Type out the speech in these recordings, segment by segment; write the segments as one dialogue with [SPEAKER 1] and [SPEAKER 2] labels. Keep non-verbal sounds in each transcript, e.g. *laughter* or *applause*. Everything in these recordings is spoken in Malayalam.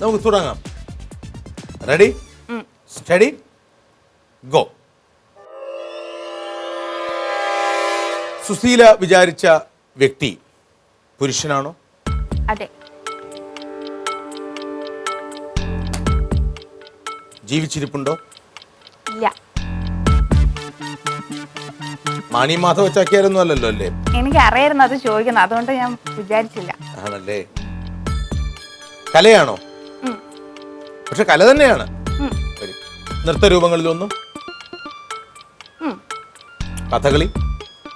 [SPEAKER 1] നമുക്ക് തുടങ്ങാം. റെഡി സ്റ്റഡി ഗോ സുശീല വിചാരിച്ച വ്യക്തി പുരുഷനാണോ?
[SPEAKER 2] അതെ.
[SPEAKER 1] ജീവിച്ചിരിപ്പുണ്ടോ? മാണി മാധവ ചാക്യാരൊന്നും അല്ലല്ലോ അല്ലേ?
[SPEAKER 2] എനിക്ക് അറിയായിരുന്നു അത് ചോദിക്കുന്നത്. അതുകൊണ്ട് ഞാൻ വിചാരിച്ചില്ല.
[SPEAKER 1] ആണല്ലേ? കലയാണോ? പക്ഷെ കല തന്നെയാണ്.
[SPEAKER 2] നൃത്ത
[SPEAKER 1] ശരി. നൃത്തരൂപങ്ങളിലൊന്നും?
[SPEAKER 2] ഉം.
[SPEAKER 1] കഥകളി?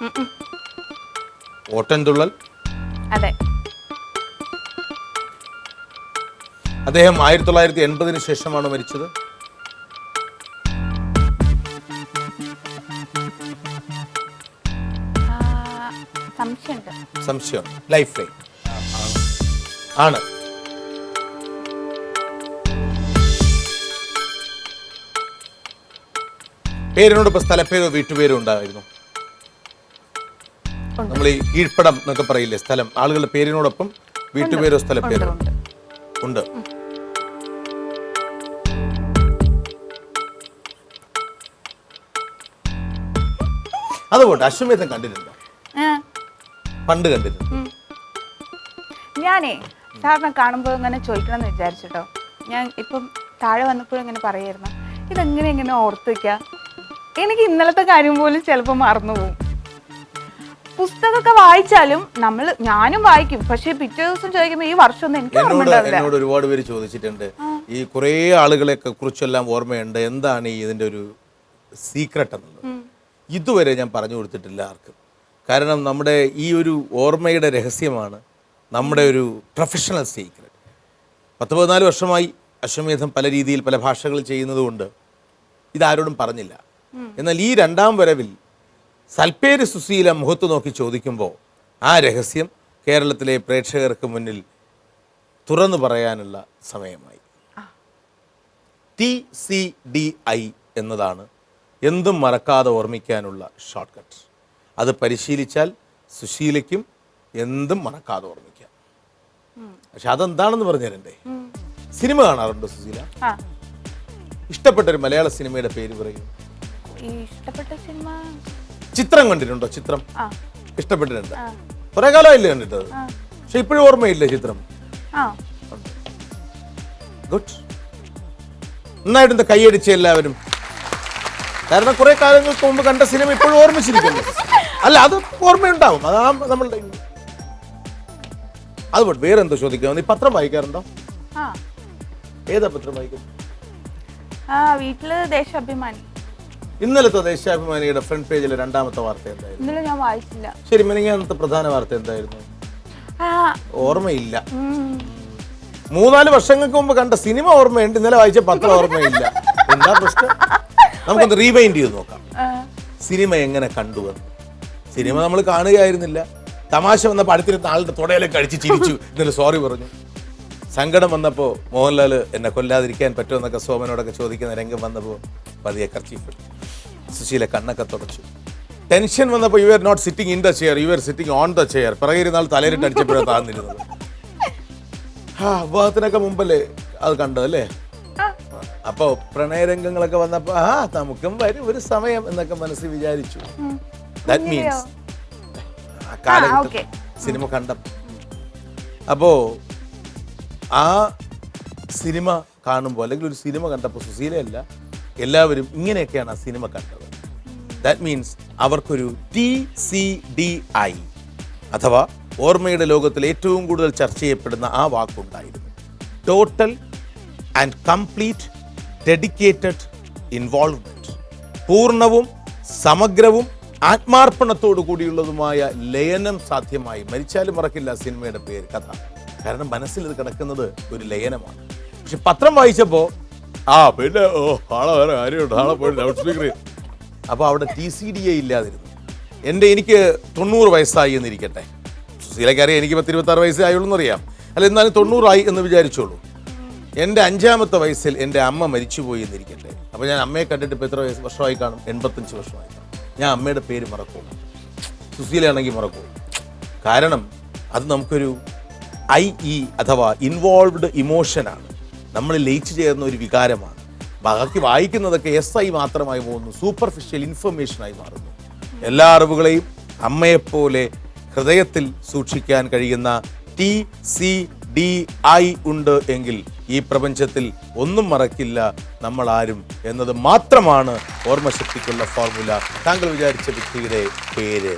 [SPEAKER 2] ഉം ഉം.
[SPEAKER 1] ഓട്ടൻതുള്ളൽ?
[SPEAKER 2] അതെ.
[SPEAKER 1] അദ്ദേഹം ആയിരത്തി തൊള്ളായിരത്തി എൺപതിന് ശേഷമാണ് മരിച്ചത്. സംശയം. ലൈഫ്. ലൈൻ ആണ് പേരിനോടൊപ്പം സ്ഥലപ്പേരോ വീട്ടുപേരോ ഉണ്ടായിരുന്നു? നമ്മൾ ഈ കീഴ്പ്പടം എന്നൊക്കെ പറയില്ലേ സ്ഥലം? ആളുകളുടെ പേരിനോടൊപ്പം വീട്ടുപേരോ സ്ഥലപ്പേരോ
[SPEAKER 2] ഉണ്ട്
[SPEAKER 1] അതുകൊണ്ട് അശ്വമേധം കണ്ടിട്ടുണ്ടോ പണ്ട്
[SPEAKER 2] കണ്ടിരുന്നു. ഞാനേ സാറിനെ കാണുമ്പോൾ ഇങ്ങനെ ചോദിക്കണം എന്ന് വിചാരിച്ചിട്ടോ. ഞാൻ ഇപ്പം താഴെ വന്നപ്പോഴും ഇങ്ങനെ പറയായിരുന്നു. ഇതെങ്ങനെ ഇങ്ങനെ ഓർത്ത് വെക്കുക എനിക്ക് ഇന്നലത്തെ കാര്യം പോലും ചിലപ്പോൾ മറന്നുപോകും പുസ്തകമൊക്കെ വായിച്ചാലും നമ്മൾ ഞാനും വായിക്കും. പക്ഷേ പിറ്റേ ദിവസം ചോദിക്കുമ്പോൾ ഈ വർഷം ഒന്നും എനിക്ക്
[SPEAKER 1] എന്നോട് ഒരുപാട് പേര് ചോദിച്ചിട്ടുണ്ട്. ഈ കുറേ ആളുകളെ കുറിച്ചെല്ലാം ഓർമ്മയുണ്ട്. എന്താണ് ഈ ഇതിന്റെ ഒരു സീക്രട്ട് എന്നുള്ളത്? ഇതുവരെ ഞാൻ പറഞ്ഞു കൊടുത്തിട്ടില്ല ആർക്കും. കാരണം നമ്മുടെ ഈ ഒരു ഓർമ്മയുടെ രഹസ്യമാണ് നമ്മുടെ ഒരു പ്രൊഫഷണൽ സീക്രട്ട് പത്ത് പതിനാല് വർഷമായി അശ്വമേധം പല രീതിയിൽ പല ഭാഷകൾ ചെയ്യുന്നതുകൊണ്ട് ഇതാരോടും പറഞ്ഞില്ല. എന്നാൽ ഈ രണ്ടാം വരവിൽ സൽപ്പേര് സുശീല മുഖത്ത് നോക്കി ചോദിക്കുമ്പോൾ ആ രഹസ്യം കേരളത്തിലെ പ്രേക്ഷകർക്ക് മുന്നിൽ തുറന്നു പറയാനുള്ള സമയമായി. ടി സി ഡി ഐ എന്നതാണ് എന്തും മറക്കാതെ ഓർമ്മിക്കാനുള്ള ഷോർട്ട് കട്ട് അത് പരിശീലിച്ചാൽ സുശീലയ്ക്കും എന്തും മറക്കാതെ ഓർമ്മിക്കാം. പക്ഷെ അതെന്താണെന്ന് പറഞ്ഞു തരണ്ടേ സിനിമ കാണാറുണ്ടോ സുശീല? ഇഷ്ടപ്പെട്ട ഒരു മലയാള സിനിമയുടെ പേര് പറയൂ.
[SPEAKER 2] ഇഷ്ടപ്പെട്ട സിനിമ?
[SPEAKER 1] ചിത്രം കണ്ടിട്ടുണ്ടോ ചിത്രം? ഇഷ്ടപ്പെട്ടിട്ടുണ്ട്. കുറെ കാലമായില്ലേ കണ്ടിട്ടത്. പക്ഷെ ഇപ്പോഴും ഓർമ്മയില്ലേ ചിത്രം? ഗുഡ് നന്നായിട്ട് എന്താ കൈയടിച്ച എല്ലാവരും. കാരണം കുറെ കാലങ്ങൾക്ക് മുമ്പ് കണ്ട സിനിമ ഇപ്പോഴും ഓർമ്മിച്ചിരിക്കുന്നു. അല്ല അത് ഓർമ്മയുണ്ടാവും. അതാ നമ്മളുടെ അത് പോട്ടെ വേറെ എന്തോ ചോദിക്കാം നീ പത്രം വായിക്കാറുണ്ടോ?
[SPEAKER 2] ആ.
[SPEAKER 1] ഏതാ പത്രം വായിക്കുന്നത്
[SPEAKER 2] ആ വീട്ടിൽ ദേശാഭിമാനി.
[SPEAKER 1] ഇന്നലത്തെ ദേശാഭിമാനിയുടെ ഫ്രണ്ട് പേജിലെ രണ്ടാമത്തെ വാർത്ത എന്തായിരുന്നു?
[SPEAKER 2] ഇന്നലെ ഞാൻ വായിച്ചില്ല.
[SPEAKER 1] ശരി മിനിങ്ങാനത്തെ പ്രധാന വാർത്ത എന്തായിരുന്നു?
[SPEAKER 2] ആ.
[SPEAKER 1] ഓർമ്മയില്ല.
[SPEAKER 2] ഉം.
[SPEAKER 1] മൂന്നാൽ വർഷങ്ങൾക്ക് മുമ്പ് കണ്ട സിനിമ ഓർമ്മയുണ്ട്. ഇന്നലെ വായിച്ച പത്രം ഓർമ്മയില്ല. എന്താ പ്രശ്നം? നമുക്കൊന്ന് റീവൈൻഡ് ചെയ്ത് നോക്കാം.
[SPEAKER 2] ആ,
[SPEAKER 1] സിനിമ എങ്ങനെ കണ്ടുവെന്ന് സിനിമ നമ്മൾ കാണുകയായിരുന്നില്ല. തമാശ വന്നപ്പോൾ അടുത്തിരുന്ന ആളുടെ തുടയിലൊക്കെ അടിച്ച് ചിരിച്ചു. *laughs* എന്നൊരു സോറി പറഞ്ഞു. സങ്കടം വന്നപ്പോൾ മോഹൻലാൽ എന്നെ കൊല്ലാതിരിക്കാൻ പറ്റുമെന്നൊക്കെ സോമനോടൊക്കെ ചോദിക്കുന്ന രംഗം വന്നപ്പോൾ പതിയെ കർച്ചീഫ് സുശീല കണ്ണൊക്കെ തുടച്ചു. ടെൻഷൻ വന്നപ്പോൾ you are not sitting in the chair you are sitting on the chair പിറകിരുന്നാൾ തലയിലിട്ട് അടിച്ചപ്പോഴാണ് താന്നിരുന്നത് ആ വിവാഹത്തിനൊക്കെ മുമ്പല്ലേ അത് കണ്ടതല്ലേ
[SPEAKER 2] അല്ലേ?
[SPEAKER 1] അപ്പോൾ പ്രണയരംഗങ്ങളൊക്കെ വന്നപ്പോൾ ആ നമുക്കും വരും ഒരു സമയം എന്നൊക്കെ മനസ്സിൽ വിചാരിച്ചു. ദാറ്റ്? മീൻസ്. സിനിമ കണ്ട. അപ്പോൾ ആ സിനിമ കാണുമ്പോൾ അല്ലെങ്കിൽ ഒരു സിനിമ കണ്ടപ്പോൾ സുശീലയല്ല എല്ലാവരും ഇങ്ങനെയൊക്കെയാണ് ആ സിനിമ കണ്ടത്. ദാറ്റ് മീൻസ് അവർക്കൊരു ടി സി ഡി ഐ അഥവാ ഓർമ്മയുടെ ലോകത്തിൽ ഏറ്റവും കൂടുതൽ ചർച്ച ചെയ്യപ്പെടുന്ന ആ വാക്കുണ്ടായിരുന്നു. Total and complete dedicated involvement പൂർണവും സമഗ്രവും ആത്മാർപ്പണത്തോടു കൂടിയുള്ളതുമായ ലയനം സാധ്യമായി. മരിച്ചാലും മറക്കില്ല സിനിമയുടെ പേര് കഥ. കാരണം മനസ്സിൽ ഇത് കിടക്കുന്നത് ഒരു ലയനമാണ്. പക്ഷെ പത്രം വായിച്ചപ്പോൾ ആ പിന്നെ ഓ ആളെ വേറെ കാര്യമുണ്ട് ആളെ പോയി സ്പീക്കർ അപ്പോൾ അവിടെ ടി സി ഡി എ ഇല്ലാതിരുന്നു. എന്റെ എനിക്ക് തൊണ്ണൂറ് വയസ്സായി എന്നിരിക്കട്ടെ. സുശീലക്കറിയാം എനിക്ക് പത്ത് ഇരുപത്താറ് വയസ്സേ ആയുള്ളൂ എന്നറിയാം അല്ല എന്നാലും തൊണ്ണൂറായി എന്ന് വിചാരിച്ചോളൂ. എന്റെ അഞ്ചാമത്തെ വയസ്സിൽ എന്റെ അമ്മ മരിച്ചുപോയി എന്നിരിക്കട്ടെ. അപ്പോൾ ഞാൻ അമ്മയെ കണ്ടിട്ട് ഇപ്പോൾ എത്ര വയസ്സ് വർഷമായി കാണും? എൺപത്തഞ്ച് വർഷമായി. ഞാൻ അമ്മയുടെ പേര് മറക്കും. സുശീലയാണെങ്കിൽ മറക്കും. കാരണം അത് നമുക്കൊരു ഐ ഇ അഥവാ ഇൻവോൾവ്ഡ് ഇമോഷനാണ് നമ്മൾ ലയിച്ചു ചേർന്ന ഒരു വികാരമാണ്. ബാക്കി വായിക്കുന്നതൊക്കെ എസ് ഐ മാത്രമായി പോകുന്നു. സൂപ്പർഫിഷ്യൽ ഇൻഫർമേഷനായി മാറുന്നു. എല്ലാ അറിവുകളെയും അമ്മയെപ്പോലെ ഹൃദയത്തിൽ സൂക്ഷിക്കാൻ കഴിയുന്ന ടി സി ഡി ഐ ഉണ്ട് എങ്കിൽ ഈ പ്രപഞ്ചത്തിൽ ഒന്നും മറക്കില്ല നമ്മൾ ആരും എന്നത് മാത്രമാണ് ഓർമ്മശക്തിക്കുള്ള ഫോർമുല. താങ്കൾ വിചാരിച്ച വ്യക്തിയുടെ പേര്?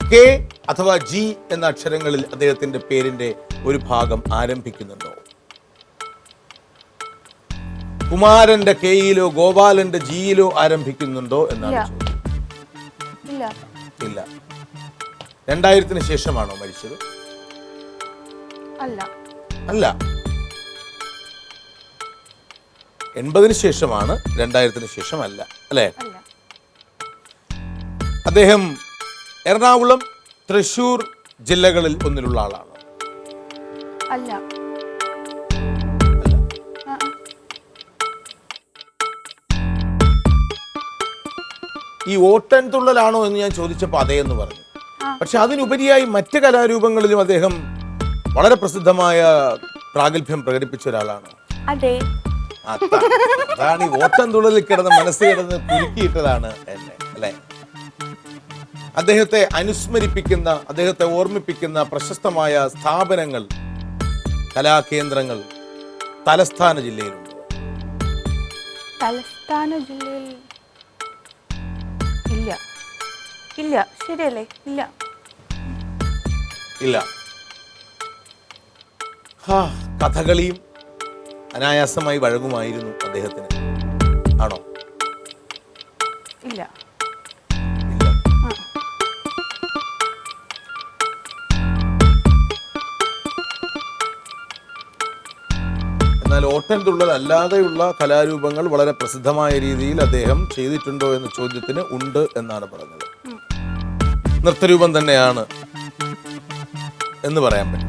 [SPEAKER 1] കെ അഥവാ ജി എന്ന അക്ഷരങ്ങളിൽ അദ്ദേഹത്തിന്റെ പേരിന്റെ ഒരു ഭാഗം ആരംഭിക്കുന്നുണ്ടോ? കുമാരന്റെ കെയിലോ ഗോപാലന്റെ ജിയിലോ ആരംഭിക്കുന്നുണ്ടോ എന്നാണ്
[SPEAKER 2] ഇല്ല.
[SPEAKER 1] രണ്ടായിരത്തിന് ശേഷമാണോ മരിച്ചത്?
[SPEAKER 2] അല്ല.
[SPEAKER 1] അല്ല. എൺപതിന് ശേഷമാണ് രണ്ടായിരത്തിന് ശേഷം അല്ല? അല്ലേ. അദ്ദേഹം എറണാകുളം തൃശൂർ ജില്ലകളിൽ ഒന്നിലുള്ള ആളാണ്.
[SPEAKER 2] അല്ല.
[SPEAKER 1] ഈ ഓട്ടൻ തുള്ളലാണോ എന്ന് ഞാൻ ചോദിച്ചപ്പോൾ അതേ എന്ന് പറഞ്ഞു പക്ഷെ അതിനുപരിയായി മറ്റ് കലാരൂപങ്ങളിലും അദ്ദേഹം വളരെ പ്രസിദ്ധമായ പ്രാഗൽഭ്യം പ്രകടിപ്പിച്ച ഒരാളാണ്.
[SPEAKER 2] അതെ.
[SPEAKER 1] അതാ- അതാണ് ഈ ഓട്ടം തുള്ളലിൽ കിടന്ന് മനസ്സ് കിടന്ന് കുലുക്കിയിട്ടതാണ് എന്നെ അല്ലെ? അദ്ദേഹത്തെ അനുസ്മരിപ്പിക്കുന്ന അദ്ദേഹത്തെ ഓർമ്മിപ്പിക്കുന്ന പ്രശസ്തമായ സ്ഥാപനങ്ങൾ കലാകേന്ദ്രങ്ങൾ തലസ്ഥാന ജില്ലയിലുണ്ട്.
[SPEAKER 2] തലസ്ഥാന ജില്ലയിൽ ഇല്ല. ഇല്ല. ശരിയല്ലേ? ഇല്ല.
[SPEAKER 1] ഇല്ല. കഥകളിയും അനായാസമായി വഴങ്ങുമായിരുന്നു അദ്ദേഹത്തിന്. ആണോ?
[SPEAKER 2] ഇല്ല.
[SPEAKER 1] എന്നാൽ ഓട്ടൻ തുള്ളൽ അല്ലാതെയുള്ള കലാരൂപങ്ങൾ വളരെ പ്രസിദ്ധമായ രീതിയിൽ അദ്ദേഹം ചെയ്തിട്ടുണ്ടോ എന്ന ചോദ്യത്തിന് ഉണ്ട് എന്നാണ് പറഞ്ഞത്. നൃത്തരൂപം തന്നെയാണ് എന്ന് പറയാൻ
[SPEAKER 2] ഇല്ല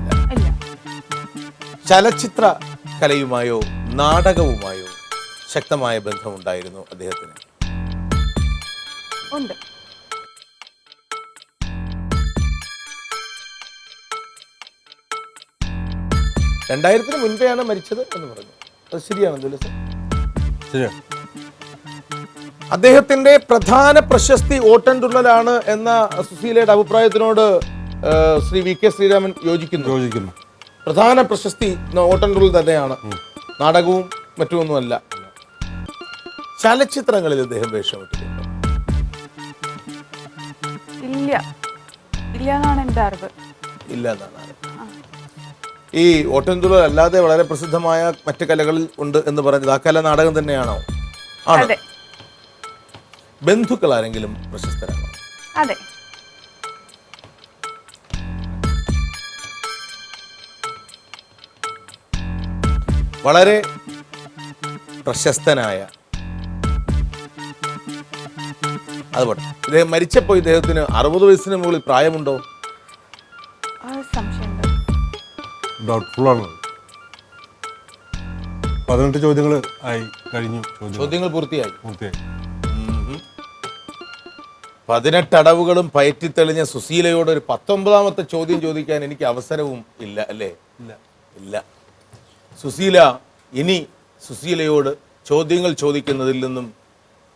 [SPEAKER 1] ചലച്ചിത്ര കലയുമായോ നാടകവുമായോ ശക്തമായ ബന്ധമുണ്ടായിരുന്നു അദ്ദേഹത്തിന്?
[SPEAKER 2] ഉണ്ട്.
[SPEAKER 1] രണ്ടായിരത്തിന് മുൻപെയാണ് മരിച്ചത് എന്ന് പറഞ്ഞു. അത് ശരിയാണെന്നില്ല സർ?
[SPEAKER 3] ശരിയാ
[SPEAKER 1] അദ്ദേഹത്തിന്റെ പ്രധാന പ്രശസ്തി ഓട്ടൻതുള്ളലാണ് എന്ന സുശീലയുടെ അഭിപ്രായത്തിനോട് ശ്രീ വി കെ ശ്രീരാമൻ യോജിക്കുന്നു.
[SPEAKER 3] യോജിക്കുന്നു.
[SPEAKER 1] പ്രധാന പ്രശസ്തി ഓട്ടൻതുള്ളൽ തന്നെയാണ്. നാടകവും മറ്റുമൊന്നുമല്ല. ചലച്ചിത്രങ്ങളിൽ അദ്ദേഹം വേഷമിട്ടിട്ടുണ്ട്.
[SPEAKER 2] ഇല്ല. ഇല്ല എന്നാണ് എന്റെ അറിവ്.
[SPEAKER 1] ഇല്ല എന്നാണ് ഈ ഓട്ടൻതുള്ളൽ അല്ലാതെ വളരെ പ്രസിദ്ധമായ മറ്റു കലകളിൽ ഉണ്ട് എന്ന് പറഞ്ഞത് ആ കല നാടകം തന്നെയാണോ? ആണ്. ബന്ധുക്കൾ ആരെങ്കിലും പ്രശസ്തരാണോ?
[SPEAKER 2] അതെ.
[SPEAKER 1] വളരെ പ്രശസ്തനായ അതുപോലെ. ഇദ്ദേഹം മരിച്ചപ്പോൾ ഇദ്ദേഹത്തിന് അറുപത് വയസ്സിന് മുകളിൽ പ്രായമുണ്ടോ?
[SPEAKER 2] ആ സംശയമുണ്ട്.
[SPEAKER 3] ഡൗട്ട്ഫുൾ ആണ്. പതിനെട്ട് ചോദ്യങ്ങൾ ആയി കഴിഞ്ഞു
[SPEAKER 1] ചോദ്യങ്ങൾ. പൂർത്തിയായി.
[SPEAKER 3] പൂർത്തിയായി.
[SPEAKER 1] പതിനെട്ടടവുകളും പയറ്റിത്തെളിഞ്ഞ സുശീലയോട് ഒരു പത്തൊമ്പതാമത്തെ ചോദ്യം ചോദിക്കാൻ എനിക്ക് അവസരവും ഇല്ല അല്ലേ?
[SPEAKER 3] ഇല്ല.
[SPEAKER 1] ഇല്ല. സുശീല ഇനി സുശീലയോട് ചോദ്യങ്ങൾ ചോദിക്കുന്നതിൽ നിന്നും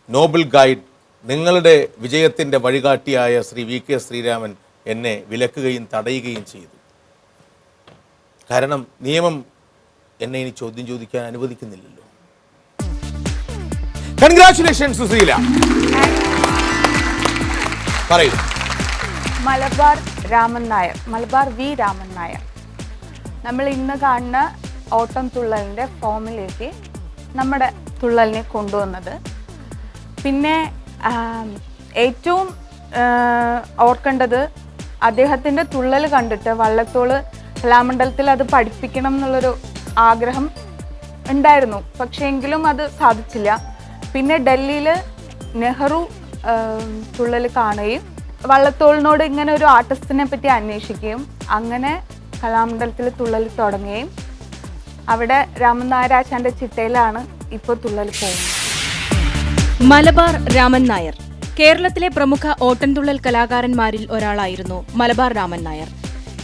[SPEAKER 1] നോബൽ ഗൈഡ് നിങ്ങളുടെ വിജയത്തിന്റെ വഴികാട്ടിയായ ശ്രീ വി കെ ശ്രീരാമൻ എന്നെ വിലക്കുകയും തടയുകയും ചെയ്തു. കാരണം നിയമം എന്നെ ഇനി ചോദ്യം ചോദിക്കാൻ അനുവദിക്കുന്നില്ലല്ലോ. കൺഗ്രാറ്റുലേഷൻ സുശീല പറയൂ.
[SPEAKER 2] മലബാർ രാമൻ നായർ മലബാർ വി രാമൻ നായർ. നമ്മൾ ഇന്ന് കാണുന്ന ഓട്ടം തുള്ളലിന്റെ ഫോമിലേക്ക് നമ്മുടെ തുള്ളലിനെ കൊണ്ടുവന്നത്. പിന്നെ ഏറ്റവും ഓർക്കേണ്ടത് അദ്ദേഹത്തിന്റെ തുള്ളൽ കണ്ടിട്ട് വള്ളത്തോൾ കലാമണ്ഡലത്തിൽ അത് പഠിപ്പിക്കണം എന്നുള്ളൊരു ആഗ്രഹം ഉണ്ടായിരുന്നു. പക്ഷേ എങ്കിലും അത് സാധിച്ചില്ല. പിന്നെ ഡൽഹിയിൽ നെഹ്റു തുള്ളൽ കാണുകയും വള്ളത്തോളിനോട് ഇങ്ങനെ ഒരു ആർട്ടിസ്റ്റിനെ പറ്റി അന്വേഷിക്കുകയും അങ്ങനെ കലാമണ്ഡലത്തിൽ തുള്ളൽ തുടങ്ങുകയും അവിടെ രാമനായരാശാന്റെ ചിട്ടയിലാണ് ഇപ്പോൾ തുള്ളൽ പോകുന്നത്.
[SPEAKER 4] മലബാർ രാമൻ നായർ. കേരളത്തിലെ പ്രമുഖ ഓട്ടൻതുള്ളൽ കലാകാരന്മാരിൽ ഒരാളായിരുന്നു മലബാർ രാമൻ നായർ.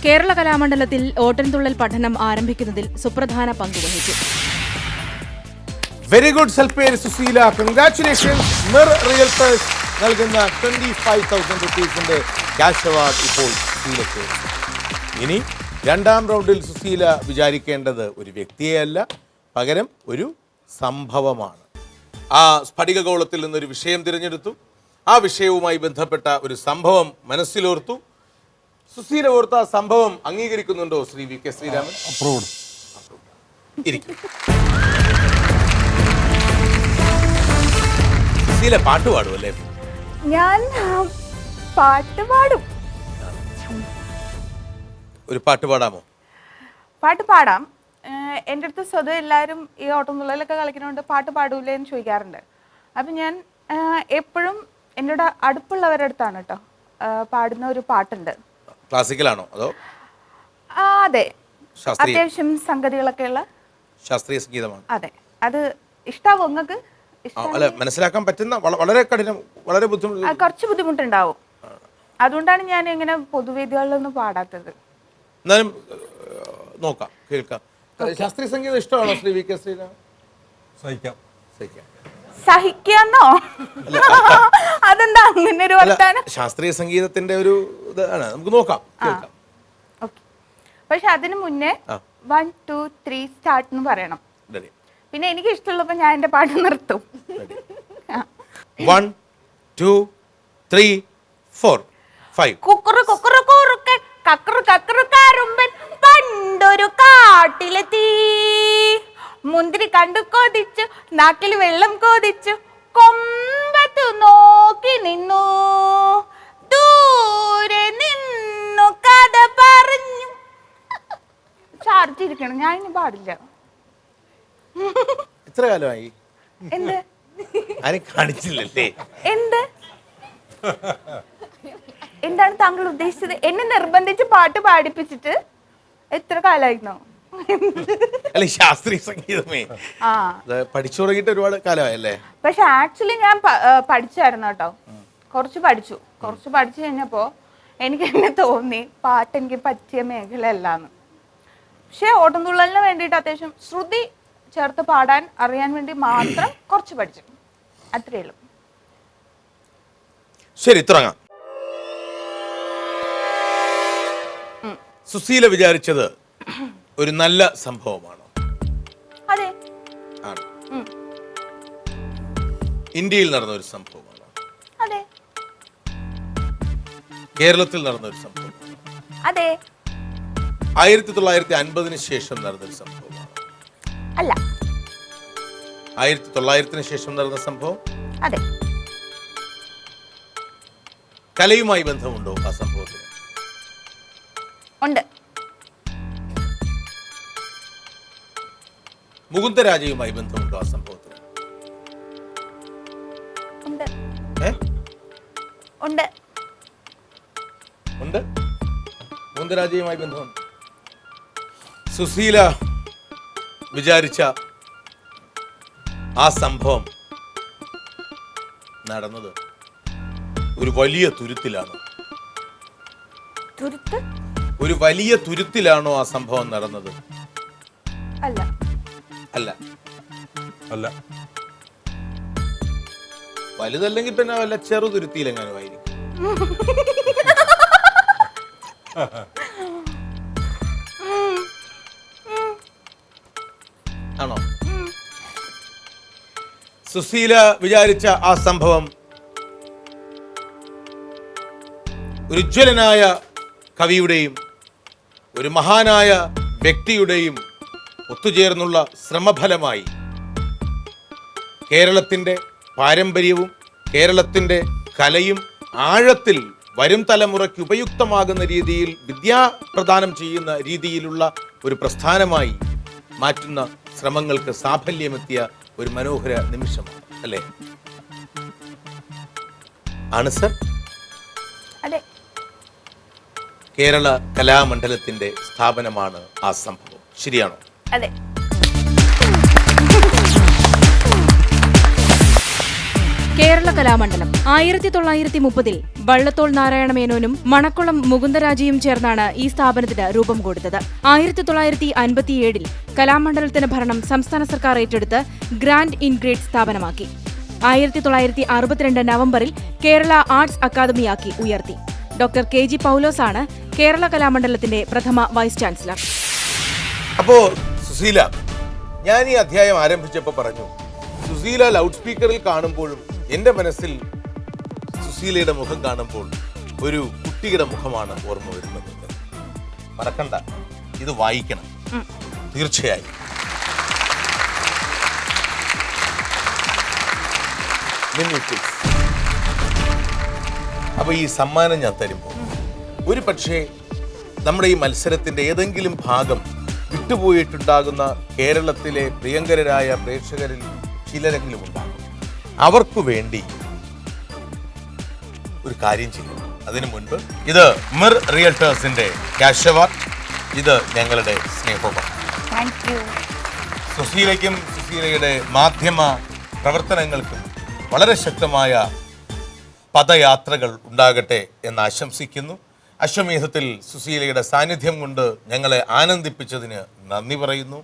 [SPEAKER 4] കേരള കലാമണ്ഡലത്തിൽ ഓട്ടൻതുള്ളൽ പഠനം ആരംഭിക്കുന്നതിൽ സുപ്രധാന പങ്കുവഹിച്ചു
[SPEAKER 1] വെരി ഗുഡ് സൽപ്പേര് സുശീല കൺഗ്രാറ്റുലേഷൻസ് മിർ നൽകുന്ന ട്വന്റി ഫൈവ് തൗസൻഡ് റുപ്പീസിന്റെ ക്യാഷ് അവാർഡ് ഇപ്പോൾ സുശീലയ്ക്ക് ഇനി രണ്ടാം റൗണ്ടിൽ സുശീല വിചാരിക്കേണ്ടത് ഒരു വ്യക്തിയെയല്ല പകരം ഒരു സംഭവമാണ്. ആ സ്ഫടികഗോളത്തിൽ നിന്നൊരു വിഷയം തിരഞ്ഞെടുത്തു. ആ വിഷയവുമായി ബന്ധപ്പെട്ട ഒരു സംഭവം മനസ്സിലോർത്തു. സുശീല ഓർത്ത ആ സംഭവം അംഗീകരിക്കുന്നുണ്ടോ Shri V K Sreeraman?
[SPEAKER 3] Approved.
[SPEAKER 1] ഇരിക്കും. സുശീല പാട്ട് പാടുമല്ലേ
[SPEAKER 2] ഞാൻ പാട്ട് പാടും.
[SPEAKER 1] ഒരു പാട്ട് പാടാമോ?
[SPEAKER 2] പാട്ട് പാടാം. എന്റെ അടുത്ത് സ്വതം എല്ലാവരും ഈ ഓട്ടംതുള്ളലൊക്കെ കളിക്കുന്നതുകൊണ്ട് പാട്ട് പാടൂലേ എന്ന് ചോദിക്കാറുണ്ട്. അപ്പം ഞാൻ എപ്പോഴും എന്നോട് അടുപ്പുള്ളവരുടെ അടുത്താണ് കേട്ടോ പാടുന്ന ഒരു പാട്ടുണ്ട്.
[SPEAKER 1] ക്ലാസിക്കലാണോ അതോ?
[SPEAKER 2] അതെ. അത്യാവശ്യം സംഗതികളൊക്കെ ഉള്ള
[SPEAKER 1] ശാസ്ത്രീയ സംഗീതമാണ്.
[SPEAKER 2] അതെ. അത് ഇഷ്ടാവോ നിങ്ങൾക്ക്
[SPEAKER 1] അല്ല മനസ്സിലാക്കാൻ പറ്റുന്ന വളരെ കഠിനം വളരെ ബുദ്ധിമുട്ട്
[SPEAKER 2] കുറച്ച് ബുദ്ധിമുട്ടുണ്ടാവും. അതുകൊണ്ടാണ് ഞാൻ ഇങ്ങനെ പൊതുവേദികളിലൊന്നും പാടാത്തത്.
[SPEAKER 1] എന്നാലും നോക്കാം കേൾക്കാം. ശാസ്ത്രീയ സംഗീതം ഇഷ്ടമാണോ ശ്രീ വി കെ ശ്രീരാം?
[SPEAKER 3] സഹിക്കാം.
[SPEAKER 1] സഹിക്കാം.
[SPEAKER 2] സഹിക്കാന്നോ? അതെന്താ അങ്ങനെ ഒരു വർത്താനം?
[SPEAKER 1] ശാസ്ത്രീയ സംഗീതത്തിന്റെ ഒരു ഇതാണ് നമുക്ക് നോക്കാം കേൾക്കാം.
[SPEAKER 2] ഓക്കെ. പക്ഷെ അതിനു മുന്നേ. വൺ ടു ത്രീ സ്റ്റാർട്ട് എന്ന് പറയണം. പിന്നെ എനിക്ക് ഇഷ്ടമുള്ളപ്പോ ഞാൻ എന്റെ പാട്ട് നിർത്തും.
[SPEAKER 1] One two three four five.
[SPEAKER 2] Cooker കുക്കറ് കുറുക്കെ. കക്കറ് കക്കറു കാട്ടിലെത്തി. മുന്തിരി കണ്ടു കൊതിച്ചു നാക്കിൽ വെള്ളം കൊതിച്ചു കൊമ്പത്തു നോക്കി നിന്നു. ദൂരെ നിന്നു കഥ പറഞ്ഞു. ചാർജിരിക്കണം ഞാൻ ഇനി പാടില്ല.
[SPEAKER 1] എത്ര കാലമായി?
[SPEAKER 2] എന്ത്?
[SPEAKER 1] ആരും കാണിച്ചില്ലല്ലേ?
[SPEAKER 2] എന്ത്? എന്താണ് താങ്കൾ ഉദ്ദേശിച്ചത്? എന്നെ നിർബന്ധിച്ച് പാട്ട് പാടിപ്പിച്ചിട്ട്? എത്ര കാലായിരുന്നോ
[SPEAKER 1] അല്ല ശാസ്ത്രീയ സംഗീതമേ.
[SPEAKER 2] ആ.
[SPEAKER 1] ഇത് പഠിച്ചു തുടങ്ങിയിട്ട് ഒരുപാട് കാലമായല്ലേ?
[SPEAKER 2] പക്ഷെ ആക്ച്വലി ഞാൻ പ- പഠിച്ചായിരുന്നു കേട്ടോ. കുറച്ച് പഠിച്ചു. കുറച്ച് പഠിച്ചു കഴിഞ്ഞപ്പോ എനിക്ക് എന്നെ തോന്നി പാട്ട് എനിക്ക് പറ്റിയ മേഖലയല്ലാന്ന്. പക്ഷെ ഓട്ടംതുള്ളലിന് വേണ്ടിയിട്ട് അത്യാവശ്യം ശ്രുതി ചേർത്ത് പാടാൻ അറിയാൻ വേണ്ടി മാത്രം കുറച്ച് പഠിച്ചു. അത്രയേ ഉള്ളൂ.
[SPEAKER 1] ശരി തുടങ്ങാം. സുശീല വിചാരിച്ചത് ഒരു നല്ല സംഭവമാണോ?
[SPEAKER 2] അതെ.
[SPEAKER 1] ആണ്. ഇന്ത്യയിൽ നടന്ന ഒരു സംഭവമാണ്?
[SPEAKER 2] അതെ.
[SPEAKER 1] കേരളത്തിൽ നടന്ന ഒരു സംഭവം
[SPEAKER 2] അതെ.
[SPEAKER 1] ആയിരത്തി തൊള്ളായിരത്തി അൻപതിന് ശേഷം നടന്നൊരു സംഭവമാണ്?
[SPEAKER 2] അല്ല.
[SPEAKER 1] ആയിരത്തി തൊള്ളായിരത്തിന് ശേഷം നടന്ന സംഭവം?
[SPEAKER 2] അതെ.
[SPEAKER 1] കലയുമായി ബന്ധമുണ്ടോ ആ സംഭവത്തിന്?
[SPEAKER 2] ഉണ്ട്.
[SPEAKER 1] മുകുന്ദരാജയുമായി ബന്ധമുണ്ടോ ആ സംഭവത്തിന്
[SPEAKER 2] ഉണ്ട്.
[SPEAKER 1] ഏ?
[SPEAKER 2] ഉണ്ട്.
[SPEAKER 1] ഉണ്ട്? മുകുന്ദരാജയുമായി ബന്ധമുണ്ട്. സുശീല വിചാരിച്ച ആ സംഭവം നടന്നത് ഒരു വലിയ തുരുത്തിലാണ്.
[SPEAKER 2] തുരുത്ത്?
[SPEAKER 1] ഒരു വലിയ തുരുത്തിലാണോ ആ സംഭവം നടന്നത്?
[SPEAKER 2] അല്ല.
[SPEAKER 1] അല്ല.
[SPEAKER 3] അല്ല.
[SPEAKER 1] വലുതല്ലെങ്കിൽ പിന്നെ വല്ല ചെറുതുരുത്തിയിലെങ്ങാനും ആയിരിക്കും ആണോ? സുശീല വിചാരിച്ച ആ സംഭവം ഒരു ഉജ്ജ്വലനായ കവിയുടെയും ഒരു മഹാനായ വ്യക്തിയുടെയും ഒത്തുചേർന്നുള്ള ശ്രമഫലമായി. കേരളത്തിന്റെ പാരമ്പര്യവും കേരളത്തിന്റെ കലയും ആഴത്തിൽ വരും തലമുറയ്ക്ക് ഉപയുക്തമാകുന്ന രീതിയിൽ വിദ്യാപ്രദാനം ചെയ്യുന്ന രീതിയിലുള്ള ഒരു പ്രസ്ഥാനമായി മാറ്റുന്ന ശ്രമങ്ങൾക്ക് സാഫല്യമെത്തിയ ഒരു മനോഹര നിമിഷം അല്ലേ? ആണ് സർ?
[SPEAKER 2] അതെ.
[SPEAKER 1] കേരള കലാമണ്ഡലത്തിന്റെ സ്ഥാപനമാണ് ആ സംഭവം. ശരിയാണോ?
[SPEAKER 4] കേരള കലാമണ്ഡലം ആയിരത്തി തൊള്ളായിരത്തി മുപ്പതിൽ വള്ളത്തോൾ നാരായണ മേനോനും മണക്കുളം മുകുന്ദരാജയും ചേർന്നാണ് ഈ സ്ഥാപനത്തിന് രൂപം കൊടുത്തത്. ആയിരത്തി തൊള്ളായിരത്തി അൻപത്തിയേഴിൽ കലാമണ്ഡലത്തിന് ഭരണം സംസ്ഥാന സർക്കാർ ഏറ്റെടുത്ത് ഗ്രാൻഡ് ഇൻഗ്രേഡ് സ്ഥാപനമാക്കി. ആയിരത്തി തൊള്ളായിരത്തി അറുപത്തിരണ്ട് നവംബറിൽ കേരള ആർട്സ് അക്കാദമിയാക്കി ഉയർത്തി. ഡോക്ടർ കെ ജി പൗലോസാണ് കേരള കലാമണ്ഡലത്തിന്റെ പ്രഥമ വൈസ് ചാൻസലർ.
[SPEAKER 1] അപ്പോ സുശീല ഞാൻ ഈ അധ്യായം ആരംഭിച്ചപ്പോൾ പറഞ്ഞു സുശീല ലൗഡ് സ്പീക്കറിൽ കാണുമ്പോഴും എന്റെ മനസ്സിൽ സുശീലയുടെ മുഖം കാണുമ്പോൾ ഒരു കുട്ടിയുടെ മുഖമാണ് ഓർമ്മ വരുന്നത്. മറക്കണ്ട ഇത് വായിക്കണം. തീർച്ചയായും. അപ്പൊ ഈ സമ്മാനം ഞാൻ തരുമ്പോൾ ഒരു പക്ഷേ നമ്മുടെ ഈ മത്സരത്തിന്റെ ഏതെങ്കിലും ഭാഗം വിട്ടുപോയിട്ടുണ്ടാകുന്ന കേരളത്തിലെ പ്രിയങ്കരരായ പ്രേക്ഷകരിൽ ചിലരെങ്കിലും ഉണ്ടാകും. അവർക്ക് വേണ്ടി ഒരു കാര്യം ചെയ്യും. അതിനു മുൻപ് ഇത് മിർ റിയൽട്ടേഴ്സിന്റെ ക്യാഷ് അവാർഡ്. ഇത് ഞങ്ങളുടെ
[SPEAKER 2] യു
[SPEAKER 1] സുശീലയ്ക്കും സുശീലയുടെ മാധ്യമ പ്രവർത്തനങ്ങൾക്കും വളരെ ശക്തമായ പദയാത്രകൾ ഉണ്ടാകട്ടെ എന്ന് ആശംസിക്കുന്നു. അശ്വമേധത്തിൽ സുശീലയുടെ സാന്നിധ്യം കൊണ്ട് ഞങ്ങളെ ആനന്ദിപ്പിച്ചതിന് നന്ദി പറയുന്നു.